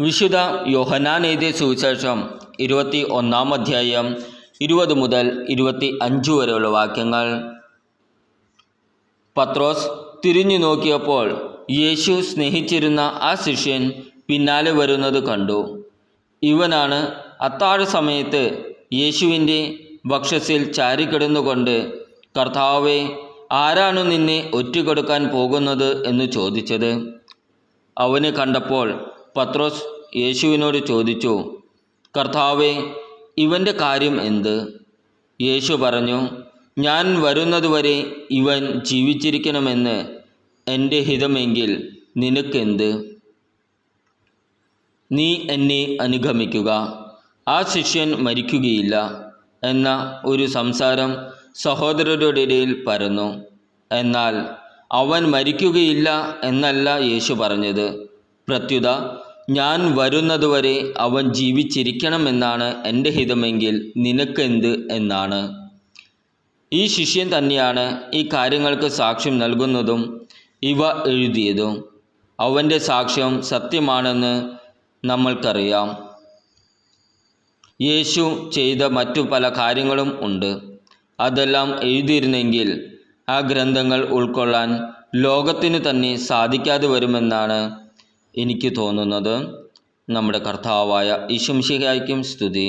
വിശുദ്ധ യോഹനാൻ എഴുതിയ സുവിശേഷം ഇരുപത്തി ഒന്നാം അധ്യായം ഇരുപത് മുതൽ ഇരുപത്തി അഞ്ച് വരെയുള്ള വാക്യങ്ങൾ. പത്രോസ് തിരിഞ്ഞു നോക്കിയപ്പോൾ യേശു സ്നേഹിച്ചിരുന്ന ആ ശിഷ്യൻ പിന്നാലെ വരുന്നത് കണ്ടു. ഇവനാണ് അത്താഴ സമയത്ത് യേശുവിന്റെ വക്ഷസിൽ ചാരിക്കിടന്നുകൊണ്ട് കർത്താവെ ആരാണ് നിന്നെ ഒറ്റുകൊടുക്കാൻ പോകുന്നത്? എന്ന് ചോദിച്ചത്. അവന് കണ്ടപ്പോൾ പത്രോസ് യേശുവിനോട് ചോദിച്ചു കർത്താവെ ഇവന്റെ കാര്യം എന്ത്? യേശു പറഞ്ഞു ഞാൻ വരുന്നതുവരെ ഇവൻ ജീവിച്ചിരിക്കണമെന്ന് എന്റെ ഹിതമെങ്കിൽ നിനക്കെന്ത്? നീ എന്നെ അനുഗമിക്കുക. ആ ശിഷ്യൻ മരിക്കുകയില്ല എന്ന ഒരു സംസാരം സഹോദരരുടെ ഇടയിൽ പരന്നു. എന്നാൽ അവൻ മരിക്കുകയില്ല എന്നല്ല യേശു പറഞ്ഞത്. പ്രത്യുത ഞാൻ വരുന്നതുവരെ അവൻ ജീവിച്ചിരിക്കണമെന്നാണ് എന്റെ ഹിതമെങ്കിൽ നിനക്കെന്ത് എന്നാണ്. ഈ ശിഷ്യൻ തന്നെയാണ് ഈ കാര്യങ്ങൾക്ക് സാക്ഷ്യം നൽകുന്നതും ഇവ എഴുതിയതും. അവന്റെ സാക്ഷ്യം സത്യമാണെന്ന് നമ്മൾക്കറിയാം. യേശു ചെയ്ത മറ്റു പല കാര്യങ്ങളും ഉണ്ട്. അതെല്ലാം എഴുതിയിരുന്നെങ്കിൽ ആ ഗ്രന്ഥങ്ങൾ ഉൾക്കൊള്ളാൻ ലോകത്തിന് തന്നെ സാധിക്കാതെ വരുമെന്നാണ് എനിക്ക് തോന്നുന്നത് നമ്മുടെ കർത്താവായ ഈശംശികായ്ക്കും സ്തുതി.